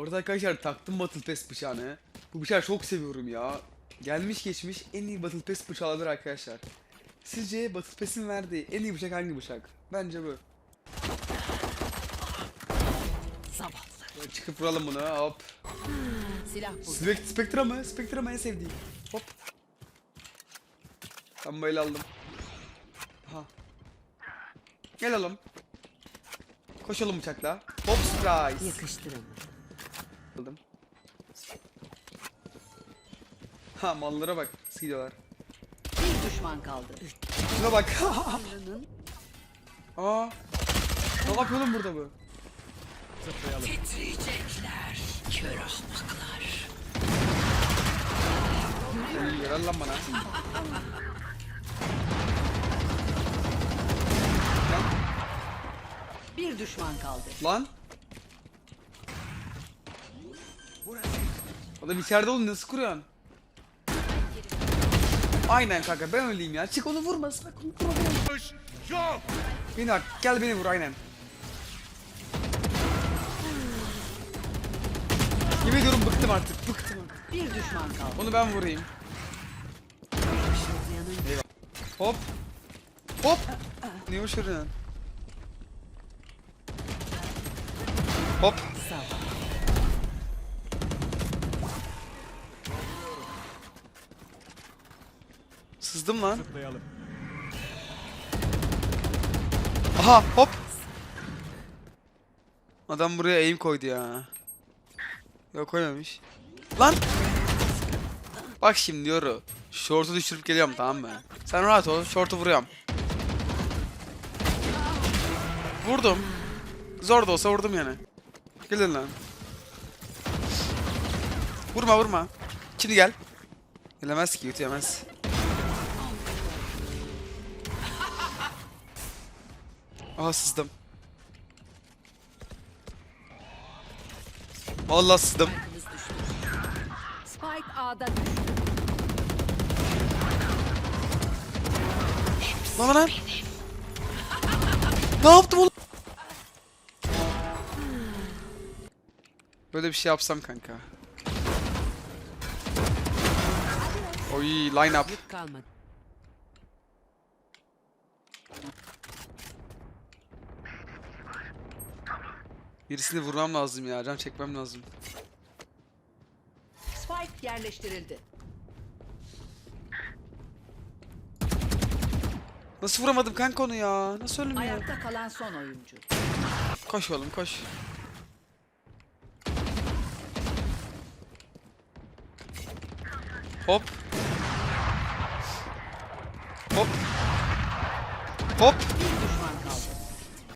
Orada arkadaşlar taktım Battle Pass bıçağını. Bu bıçağı çok seviyorum ya. Gelmiş geçmiş en iyi Battle Pass bıçağıdır arkadaşlar. Sizce Battle Pass'in verdiği en iyi bıçak hangi bıçak? Bence bu. Zavallı. Çıkıp vuralım bunu hop. Silah bu. Spectra mı? Spectra mı en sevdiğim? Hop. Ben böyle aldım. Aha. Gel oğlum. Koşalım bıçakla. Hop surprise. Yakıştırın. Aldım. Ha mallara bak. Gidiyorlar. Bir düşman kaldı. Şuna bak. Aa. Ne yapıyor oğlum burada bu? titriyecekler. Kör ahmaklar. İyi lan bana. Bir düşman kaldı. Lan. Adam içeride oğlum nasıl kuruyorsun? Aynen kanka ben öyleyim ya. Çık onu vurma bak onu vurma. Beni bak gel beni vur aynen. Yemin ediyorum bıktım artık bıktım. Bir düşman kaldı. Onu ben vurayım. Hop. Hop. Niye uçuruyorsun? Hop. Sızdım lan. Zıplayalım. Aha hop. Adam buraya aim koydu ya. Yok koymamış. Lan. Bak şimdi yoru. Short'u düşürüp geliyorum tamam mı? Sen rahat ol. Short'u vuruyorum. Vurdum. Zor da olsa vurdum yani. Gelin lan. Vurma vurma. Şimdi gel. Gelemez ki yutuyamaz. Aha sızdım. Vallahi sızdım. Spike A'da. Lan lan. Ne yaptım oğlum? Böyle bir şey yapsam kanka. Oy line up. Birisini vurmam lazım ya. Can çekmem lazım. Spike yerleştirildi. Nasıl vuramadım kanka onu ya? Nasıl ölüm ya? Ayakta kalan son oyuncu. Koş oğlum koş. Hop. Hop. Hop.